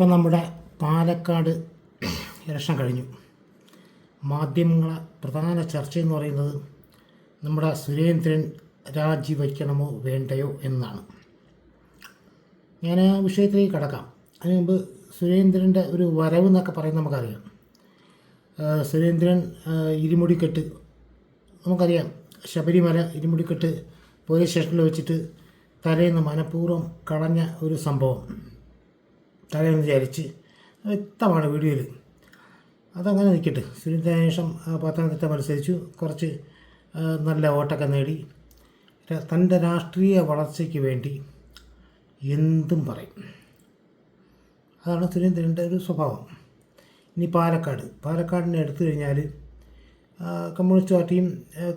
ഇപ്പം നമ്മുടെ പാലക്കാട് ഇലക്ഷൻ കഴിഞ്ഞു. മാധ്യമങ്ങളെ പ്രധാന ചർച്ച എന്ന് പറയുന്നത് നമ്മുടെ സുരേന്ദ്രൻ രാജിവയ്ക്കണമോ വേണ്ടയോ എന്നാണ്. ഞാൻ ആ വിഷയത്തിലേക്ക് കടക്കാം. അതിന് മുമ്പ് സുരേന്ദ്രന്റെ ഒരു വരവ് എന്നൊക്കെ പറയുന്നത് നമുക്കറിയാം. സുരേന്ദ്രൻ ഇരുമുടിക്കെട്ട് നമുക്കറിയാം ശബരിമല ഇരുമുടിക്കെട്ട് പോലീസ് സ്റ്റേഷനിൽ വെച്ചിട്ട് തലേന്ന് മനഃപൂർവം കളഞ്ഞ ഒരു സംഭവം. തലേന്ന് വിചാരിച്ച് വ്യക്തമാണ് വീഡിയോയിൽ അതങ്ങനെ നിൽക്കട്ടെ സുരേന്ദ്രന് ശേഷം പത്തനംതിട്ട മത്സരിച്ചു. കുറച്ച് നല്ല ഓട്ടൊക്കെ നേടി. തന്റെ രാഷ്ട്രീയ വളർച്ചയ്ക്ക് വേണ്ടി എന്തും പറയും. അതാണ് സുരേന്ദ്രന്റെ ഒരു സ്വഭാവം. ഇനി പാലക്കാട്. പാലക്കാടിനെ എടുത്തു കഴിഞ്ഞാൽ കമ്മ്യൂണിസ്റ്റ് പാർട്ടിയും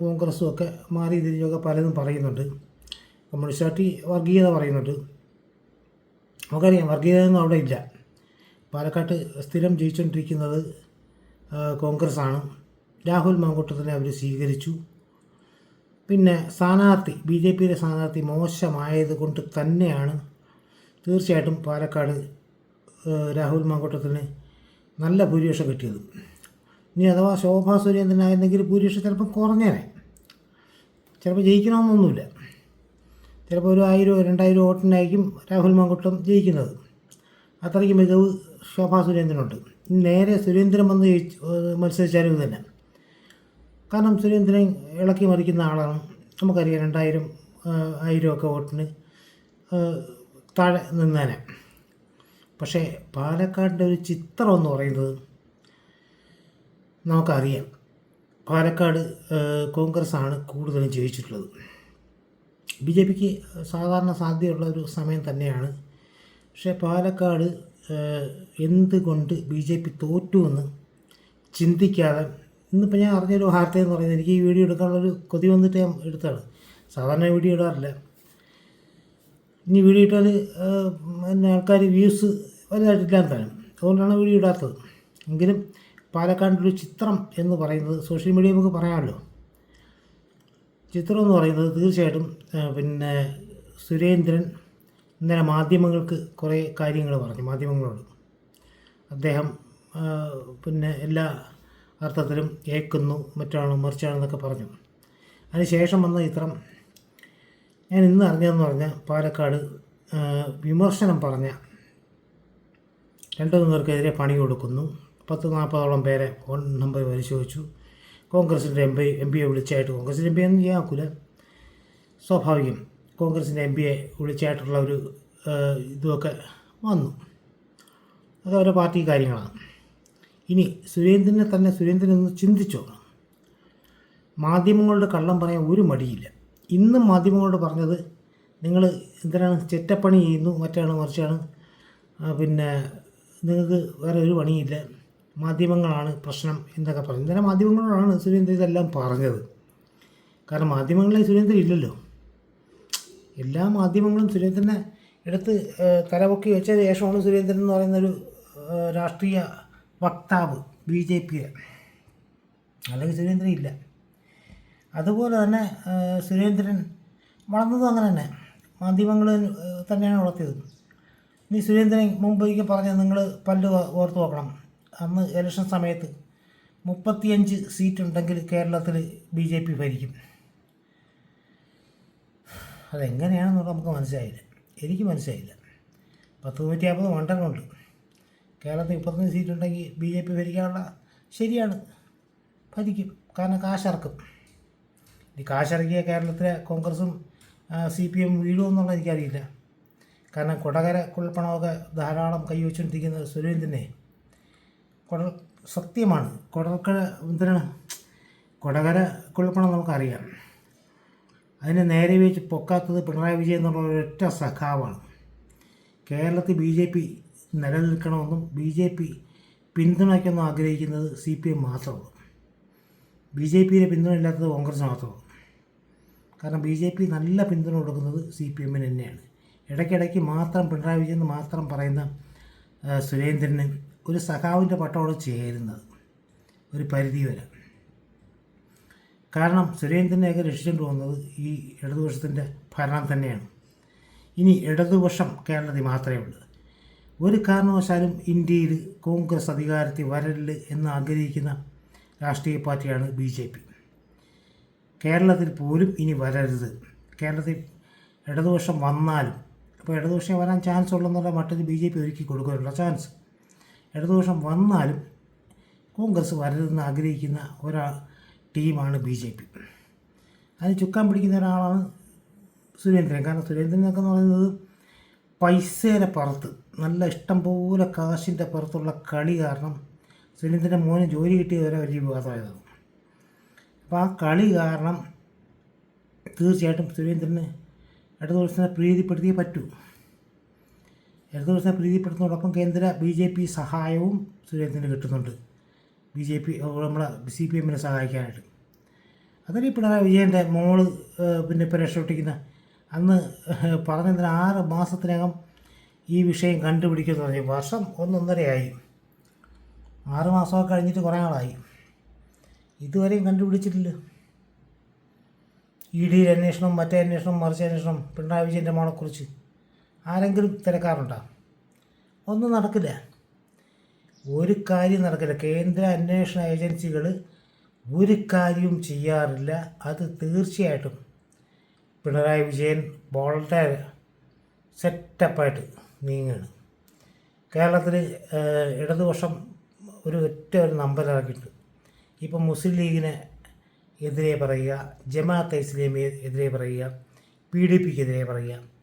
കോൺഗ്രസ്സും കോൺഗ്രസും ഒക്കെ മാറി തിരിഞ്ഞൊക്കെ പലതും പറയുന്നുണ്ട്. കമ്മ്യൂണിസ്റ്റ് പാർട്ടി വർഗീയത പറയുന്നുണ്ട്. നമുക്കറിയാം വർഗീയതയൊന്നും അവിടെ ഇല്ല. പാലക്കാട്ട് സ്ഥിരം ജയിച്ചുകൊണ്ടിരിക്കുന്നത് കോൺഗ്രസ്സാണ്. രാഹുൽ മാങ്കൂട്ടത്തിനെ അവർ സ്വീകരിച്ചു. പിന്നെ സ്ഥാനാർത്ഥി ബി ജെ പിയുടെ സ്ഥാനാർത്ഥി മോശമായത് കൊണ്ട് തന്നെയാണ് തീർച്ചയായിട്ടും പാലക്കാട് രാഹുൽ മാങ്കൂട്ടത്തിന് നല്ല ഭൂരിപക്ഷം കിട്ടിയത്. ഇനി അഥവാ ശോഭാ സുരേന്ദ്രനായിരുന്നെങ്കിൽ ഭൂരിപക്ഷം ചിലപ്പോൾ കുറഞ്ഞേനെ. ചിലപ്പോൾ ജയിക്കണമെന്നൊന്നുമില്ല. ചിലപ്പോൾ ഒരു ആയിരമോ രണ്ടായിരം വോട്ടിനായിരിക്കും രാഹുൽ മാങ്കുട്ടം ജയിക്കുന്നത്. അത്രയ്ക്ക് മികവ് ശോഭാ സുരേന്ദ്രനുണ്ട്. നേരെ സുരേന്ദ്രൻ വന്ന് ജയിച്ച് മത്സരിച്ചാലും തന്നെ കാരണം സുരേന്ദ്രൻ ഇളക്കി മറിക്കുന്ന ആളാണ്. നമുക്കറിയാം രണ്ടായിരം ആയിരമൊക്കെ വോട്ടിന് താഴെ നിന്നേനെ. പക്ഷേ പാലക്കാടിന്റെ ഒരു ചിത്രം എന്ന് പറയുന്നത് നമുക്കറിയാം. പാലക്കാട് കോൺഗ്രസ് കോൺഗ്രസ്സാണ് കൂടുതലും ജയിച്ചിട്ടുള്ളത്. ബി ജെ പിക്ക് സാധാരണ സാധ്യതയുള്ള ഒരു സമയം തന്നെയാണ്. പക്ഷേ പാലക്കാട് എന്തുകൊണ്ട് ബി ജെ പി തോറ്റു എന്ന് ചിന്തിക്കാതെ ഇന്നിപ്പോൾ ഞാൻ അറിഞ്ഞൊരു വാർത്ത എന്ന് പറയുന്നത് എനിക്ക് ഈ വീഡിയോ എടുക്കാനുള്ളൊരു കൊതി വന്നിട്ട് ഞാൻ എടുത്താണ് സാധാരണ വീഡിയോ ഇടാറില്ല. ഇനി വീഡിയോ ഇട്ടാൽ എന്നെ ആൾക്കാർ വ്യൂസ് വലുതായിട്ടില്ലാന്ന് തരും അതുകൊണ്ടാണ് വീഡിയോ ഇടാത്തത്. എങ്കിലും പാലക്കാടിന്റെ ഒരു ചിത്രം എന്ന് പറയുന്നത് സോഷ്യൽ മീഡിയ നമുക്ക് പറയാമല്ലോ. ചിത്രം എന്ന് പറയുന്നത് തീർച്ചയായിട്ടും പിന്നെ സുരേന്ദ്രൻ ഇന്നലെ മാധ്യമങ്ങൾക്ക് കുറേ കാര്യങ്ങൾ പറഞ്ഞു മാധ്യമങ്ങളോട്. അദ്ദേഹം പിന്നെ എല്ലാ അർത്ഥത്തിലും ഏക്കുന്നു മറ്റാണ് മറിച്ചാണെന്നൊക്കെ പറഞ്ഞു. അതിനുശേഷം വന്ന ചിത്രം ഞാൻ ഇന്ന് അറിഞ്ഞതെന്ന് പറഞ്ഞാൽ പാലക്കാട് വിമർശനം പറഞ്ഞ രണ്ടു മൂന്ന് പേർക്കെതിരെ പണി കൊടുക്കുന്നു. പത്ത് നാൽപ്പതോളം പേരെ ഫോൺ നമ്പർ പരിശോധിച്ചു. കോൺഗ്രസിന്റെ എം പി എം പിയെ വിളിച്ചായിട്ട് കോൺഗ്രസിന്റെ എം പി ഒന്നും ചെയ്യാക്കൂല. സ്വാഭാവികം. കോൺഗ്രസിന്റെ എം പിയെ വിളിച്ചായിട്ടുള്ള ഒരു ഇതുമൊക്കെ വന്നു. അത് ഓരോ പാർട്ടി കാര്യങ്ങളാണ്. ഇനി സുരേന്ദ്രനെ തന്നെ സുരേന്ദ്രൻ ഒന്ന് ചിന്തിച്ചോ മാധ്യമങ്ങളുടെ കള്ളം പറയാൻ ഒരു മടിയില്ല. ഇന്നും മാധ്യമങ്ങളോട് പറഞ്ഞത് നിങ്ങൾ എന്തിനാണ് ചെറ്റപ്പണി ചെയ്യുന്നു മറ്റാണ് മറിച്ചാണ്? പിന്നെ നിങ്ങൾക്ക് വേറെ ഒരു പണിയില്ല. മാധ്യമങ്ങളാണ് പ്രശ്നം എന്നൊക്കെ പറഞ്ഞു. ഇന്നലെ മാധ്യമങ്ങളോടാണ് സുരേന്ദ്രൻ ഇതെല്ലാം പറഞ്ഞത്. കാരണം മാധ്യമങ്ങളിൽ സുരേന്ദ്രൻ ഇല്ലല്ലോ. എല്ലാ മാധ്യമങ്ങളും സുരേന്ദ്രനെ എടുത്ത് തലപൊക്കി വെച്ച ശേഷമാണ് സുരേന്ദ്രൻ എന്ന് പറയുന്നൊരു രാഷ്ട്രീയ വക്താവ് ബി ജെ പിയെ. അല്ലെങ്കിൽ സുരേന്ദ്രൻ ഇല്ല. അതുപോലെ തന്നെ സുരേന്ദ്രൻ വളർന്നതും അങ്ങനെ തന്നെ. മാധ്യമങ്ങൾ തന്നെയാണ് വളർത്തിയത്. ഇനി സുരേന്ദ്രൻ മുമ്പ് ഒരിക്കൽ പറഞ്ഞത് നിങ്ങൾ പല്ല് ഓർത്ത് നോക്കണം അന്ന് ഇലക്ഷൻ സമയത്ത് മുപ്പത്തിയഞ്ച് സീറ്റ് ഉണ്ടെങ്കിൽ കേരളത്തിൽ ബി ജെ പി ഭരിക്കും. അതെങ്ങനെയാണെന്നുള്ളത് നമുക്ക് മനസ്സിലായില്ല. എനിക്ക് മനസ്സിലായില്ല. പത്ത് നൂറ്റി അമ്പത് മണ്ഡലമുണ്ട്. കേരളത്തിൽ മുപ്പത്തഞ്ച് സീറ്റ് ഉണ്ടെങ്കിൽ ബി ജെ പി ഭരിക്കാനുള്ള ശരിയാണ്. ഭരിക്കും. കാരണം കാശിറക്കും. ഇനി കാശിറക്കിയ കേരളത്തിലെ കോൺഗ്രസും സി പി എം വീഴുമെന്നുള്ള എനിക്കറിയില്ല. കാരണം കൊടകര കുഴൽപ്പണമൊക്കെ ധാരാളം കൈവച്ചുകൊണ്ടിരിക്കുന്ന സുരേന്ദ്രനെ കുടൽ സത്യമാണ്. കുടൽക്കര എന്തിനാണ്? കൊടകര കുഴപ്പണം നമുക്കറിയാം. അതിനെ നേരെ വെച്ച് പൊക്കാത്തത് പിണറായി വിജയൻ എന്നുള്ള ഒരൊറ്റ സഖാവാണ്. കേരളത്തിൽ ബി ജെ പി നിലനിൽക്കണമെന്നും ബി ജെ പി പിന്തുണയ്ക്കെന്നും ആഗ്രഹിക്കുന്നത് സി പി എം മാത്രമാണ്. ബി ജെ പിയുടെ പിന്തുണ ഇല്ലാത്തത് കോൺഗ്രസ് മാത്രമാണ്. കാരണം ബി ജെ പി നല്ല പിന്തുണ കൊടുക്കുന്നത് സി പി എമ്മിന് തന്നെയാണ്. ഇടയ്ക്കിടയ്ക്ക് മാത്രം പിണറായി വിജയൻ മാത്രം പറയുന്ന സുരേന്ദ്രന് ഒരു സഖാവിന്റെ പട്ടമാണ് ചേരുന്നത് ഒരു പരിധി വരെ കാരണം സുരേന്ദ്രനെയൊക്കെ രക്ഷിച്ചുകൊണ്ട് പോകുന്നത് ഈ ഇടതുപക്ഷത്തിന്റെ ഭരണം തന്നെയാണ്. ഇനി ഇടതുപക്ഷം കേരളത്തിൽ മാത്രമേ ഉള്ളൂ. ഒരു കാരണവശാലും ഇന്ത്യയിൽ കോൺഗ്രസ് അധികാരത്തിൽ വരരുത് എന്ന് ആഗ്രഹിക്കുന്ന രാഷ്ട്രീയ പാർട്ടിയാണ് ബി ജെ പി. കേരളത്തിൽ പോലും ഇനി വരരുത്. കേരളത്തിൽ ഇടതുപക്ഷം വന്നാലും ഇപ്പോൾ ഇടതുപക്ഷം വരാൻ ചാൻസ് ഉള്ളെന്നുള്ള മട്ടിൽ ബി ജെ പി ഒരുക്കി കൊടുക്കാനുള്ള ചാൻസ്. ഇടതുപക്ഷം വന്നാലും കോൺഗ്രസ് വരരുതെന്ന് ആഗ്രഹിക്കുന്ന ഒരാ ടീമാണ് ബി ജെ പി. അതിന് ചുക്കാൻ പിടിക്കുന്ന ഒരാളാണ് സുരേന്ദ്രൻ. കാരണം സുരേന്ദ്രൻ എന്നൊക്കെ എന്ന് പറയുന്നത് പൈസയുടെ പുറത്ത് നല്ല ഇഷ്ടം പോലെ കാശിന്റെ പുറത്തുള്ള കളി കാരണം സുരേന്ദ്രന്റെ മോന് ജോലി കിട്ടിയ വരെ വലിയ വിവാദമായത് അപ്പോൾ ആ കളി കാരണം തീർച്ചയായിട്ടും സുരേന്ദ്രന് ഇടതുപക്ഷത്തിനെ പ്രീതിപ്പെടുത്തിയേ പറ്റൂ. ഇടതുപക്ഷത്തെ പ്രീതിപ്പെടുത്തുന്നതോടൊപ്പം കേന്ദ്ര ബി ജെ പി സഹായവും സുരേന്ദ്രന് കിട്ടുന്നുണ്ട്. ബി ജെ പി നമ്മളെ സി പി എമ്മിനെ സഹായിക്കാനായിട്ട്. അതിൽ പിണറായി വിജയന്റെ മോൾ പിന്നെ ഇപ്പോൾ രക്ഷപ്പെട്ടിരിക്കുന്ന അന്ന് പറഞ്ഞതിന് ആറ് മാസത്തിനകം ഈ വിഷയം കണ്ടുപിടിക്കുമെന്ന് പറഞ്ഞു വർഷം ഒന്നൊന്നരയായി. ആറ് മാസമൊക്കെ കഴിഞ്ഞിട്ട് കുറേ ആളായി ഇതുവരെയും കണ്ടുപിടിച്ചിട്ടില്ല. ഇ ഡിയിൽ അന്വേഷണം മറ്റേ അന്വേഷണം മറിച്ച അന്വേഷണം പിണറായി വിജയന്റെ മോളെക്കുറിച്ച്. ആരെങ്കിലും തിരക്കാറുണ്ടോ? ഒന്നും നടക്കില്ല. ഒരു കാര്യം നടക്കില്ല. കേന്ദ്ര അന്വേഷണ ഏജൻസികൾ ഒരു കാര്യവും ചെയ്യാറില്ല. അത് തീർച്ചയായിട്ടും പിണറായി വിജയൻ വളരെ സെറ്റപ്പായിട്ട് നീങ്ങുകയാണ്. കേരളത്തിൽ ഇടതുപക്ഷം ഒരു ഒറ്റ ഒരു നമ്പർ ഇറക്കിയിട്ട് ഇപ്പം മുസ്ലിം ലീഗിനെ എതിരെ പറയുക ജമാഅത്തെ ഇസ്ലാമിയെ എതിരെ പറയുക പി ഡി പിക്കെതിരെ പറയുക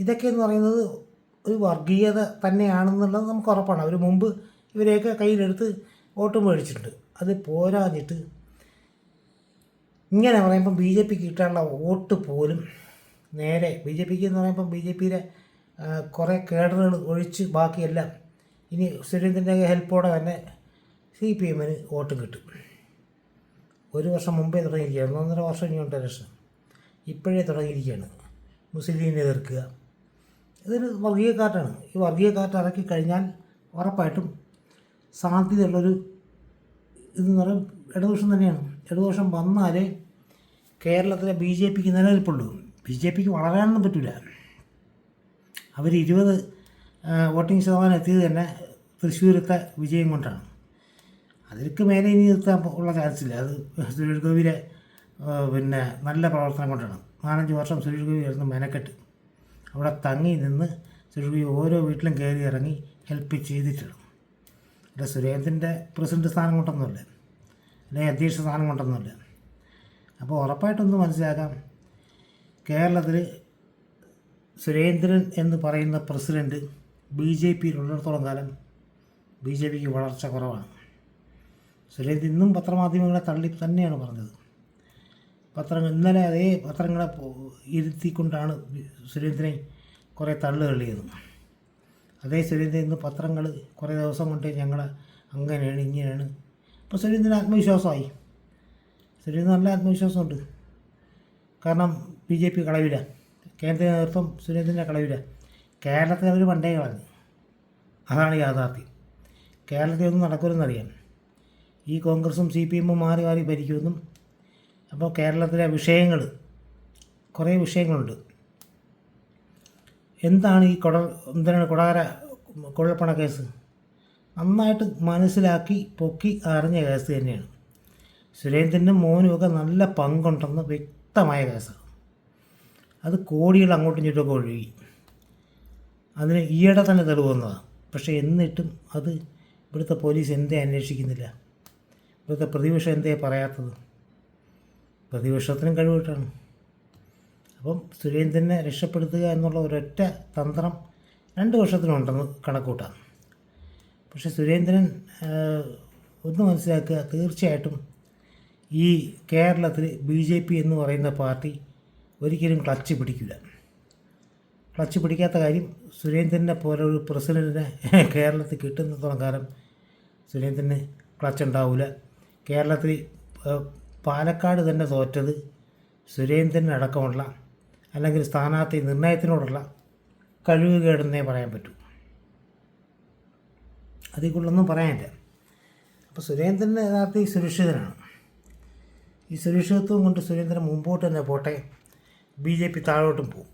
ഇതൊക്കെ എന്ന് പറയുന്നത് ഒരു വർഗീയത തന്നെയാണെന്നുള്ളത് നമുക്ക് ഉറപ്പാണ്. അവർ മുമ്പ് ഇവരെയൊക്കെ കയ്യിലെടുത്ത് വോട്ട് മേടിച്ചിട്ടുണ്ട്. അത് പോരാഞ്ഞിട്ട് ഇങ്ങനെ പറയുമ്പം ബി ജെ പിക്ക് കിട്ടാനുള്ള വോട്ട് പോലും നേരെ ബി ജെ പിക്ക് എന്ന് പറയുമ്പം ബി ജെ പിയിലെ കുറേ കേഡറുകൾ ഒഴിച്ച് ബാക്കിയെല്ലാം ഇനി സുരേന്ദ്രന്റെ ഹെൽപ്പോടെ തന്നെ സി പി എമ്മിന് വോട്ട് കിട്ടും. ഒരു വർഷം മുമ്പേ തുടങ്ങിയിരിക്കുകയാണ്. ഒന്നൊന്നര വർഷം ഇനിയുണ്ട് ഇലക്ഷൻ ഇപ്പോഴേ തുടങ്ങിയിരിക്കുകയാണ്. മുസ്ലിം ലീഗിനെ എതിർക്കുക. ഇതൊരു വർഗീയ കാറ്റാണ്. ഈ വർഗീയ കാറ്റ് ഇറക്കി കഴിഞ്ഞാൽ ഉറപ്പായിട്ടും സാധ്യതയുള്ളൊരു ഇതെന്ന് പറയുന്നത് ഇടതുപക്ഷം തന്നെയാണ്. ഇടതുപക്ഷം വന്നാലേ കേരളത്തിലെ ബി ജെ പിക്ക് നിലനിൽപ്പുള്ളൂ. ബി ജെ പിക്ക് വളരാനൊന്നും പറ്റില്ല അവർ ഇരുപത് വോട്ടിംഗ് ശതമാനം എത്തിയത് തന്നെ തൃശ്ശൂരത്തെ വിജയം കൊണ്ടാണ്. അതിലേക്ക് മേലെ ഇനി നിർത്താൻ ഉള്ള ചാൻസ് ഇല്ല. അത് സുരേഷ് ഗോപിയിലെ പിന്നെ നല്ല പ്രവർത്തനം കൊണ്ടാണ്. നാലഞ്ച് വർഷം സുരേഷ് ഗോപി ആയിരുന്നു മെനക്കെട്ട്. അവിടെ തങ്ങി നിന്ന് സുരേഷ് ഓരോ വീട്ടിലും കയറി ഇറങ്ങി ഹെൽപ്പ് ചെയ്തിട്ടുണ്ട്. അല്ല സുരേന്ദ്രന്റെ പ്രസിഡന്റ് സ്ഥാനം കൊണ്ടൊന്നുമില്ല. അല്ലെങ്കിൽ അധ്യക്ഷ സ്ഥാനം കൊണ്ടൊന്നുമില്ല. അപ്പോൾ ഉറപ്പായിട്ടൊന്ന് മനസ്സിലാക്കാം കേരളത്തിൽ സുരേന്ദ്രൻ എന്ന് പറയുന്ന പ്രസിഡന്റ് ബി ജെ പിയിലുള്ളിടത്തോളം കാലം ബി ജെ പിക്ക് വളർച്ച കുറവാണ്. സുരേന്ദ്രൻ ഇന്നും പത്രമാധ്യമങ്ങളെ തള്ളി തന്നെയാണ് പറഞ്ഞത്. പത്രങ്ങൾ ഇന്നലെ അതേ പത്രങ്ങളെ ഇരുത്തിക്കൊണ്ടാണ് സുരേന്ദ്രനെ കുറേ തള്ളു തള്ളിയത് അതേ സുരേന്ദ്രൻ ഇന്ന് പത്രങ്ങൾ കുറേ ദിവസം കൊണ്ട് ഞങ്ങൾ അങ്ങനെയാണ് ഇങ്ങനെയാണ്. ഇപ്പോൾ സുരേന്ദ്രൻ ആത്മവിശ്വാസമായി. സുരേന്ദ്രൻ നല്ല ആത്മവിശ്വാസമുണ്ട്. കാരണം ബി ജെ പി കളവില്ല കേന്ദ്ര നേതൃത്വം സുരേന്ദ്രന്റെ കളവില്ല കേരളത്തിൽ അവർ പണ്ടേ കളഞ്ഞു. അതാണ് യാഥാർത്ഥ്യം. കേരളത്തിൽ ഒന്നും നടക്കുമെന്നറിയാം ഈ കോൺഗ്രസും സി പി എമ്മും മാറി മാറി ഭരിക്കുമെന്നും അപ്പോൾ കേരളത്തിലെ വിഷയങ്ങൾ കുറേ വിഷയങ്ങളുണ്ട്. എന്താണ് ഈ കൊട എന്തിനാണ് കൊടാര കുഴൽപ്പണ കേസ്? നന്നായിട്ട് മനസ്സിലാക്കി പൊക്കി അറിഞ്ഞ കേസ് തന്നെയാണ്. സുരേന്ദ്രനും മോനും ഒക്കെ നല്ല പങ്കുണ്ടെന്ന് വ്യക്തമായ കേസാണ്. അത് കോടികൾ അങ്ങോട്ടും ഇങ്ങോട്ടൊക്കെ ഒഴുകി. അതിന് ഈയിടെ തന്നെ തെളിവ് വന്നതാണ്. പക്ഷേ എന്നിട്ടും അത് ഇവിടുത്തെ പോലീസ് എന്തേ അന്വേഷിക്കുന്നില്ല. ഇവിടുത്തെ പ്രതിപക്ഷം എന്തേ പറയാത്തത്? പ്രതിപക്ഷത്തിനും കഴിവിട്ടാണ്. അപ്പം സുരേന്ദ്രനെ രക്ഷപ്പെടുത്തുക എന്നുള്ള ഒരൊറ്റ തന്ത്രം രണ്ട് വർഷത്തിനുണ്ടെന്ന് കണക്കൂട്ടാം. പക്ഷേ സുരേന്ദ്രൻ ഒന്ന് മനസ്സിലാക്കുക തീർച്ചയായിട്ടും ഈ കേരളത്തിൽ ബി ജെ പി എന്ന് പറയുന്ന പാർട്ടി ഒരിക്കലും ക്ലച്ച് പിടിക്കില്ല. ക്ലച്ച് പിടിക്കാത്ത കാര്യം സുരേന്ദ്രനെ പോലെ ഒരു പ്രസിഡന്റിനെ കേരളത്തിൽ കിട്ടുന്നിടത്തോളം കാലം സുരേന്ദ്രന് ക്ലച്ച് ഉണ്ടാവില്ല കേരളത്തിൽ പാലക്കാട് തന്നെ തോറ്റത് സുരേന്ദ്രൻ അടക്കമുള്ള അല്ലെങ്കിൽ സ്ഥാനാർത്ഥി നിർണയത്തിനോടുള്ള കഴിവുകേടെന്നേ പറയാൻ പറ്റൂ. അതിൽ കൂടുതലൊന്നും പറയാനില്ല. അപ്പോൾ സുരേന്ദ്രൻ യഥാർത്ഥ സുരക്ഷിതനാണ്. ഈ സുരക്ഷിതത്വം കൊണ്ട് സുരേന്ദ്രൻ മുമ്പോട്ട് തന്നെ പോട്ടെ ബി ജെ പി താഴോട്ടും പോകും.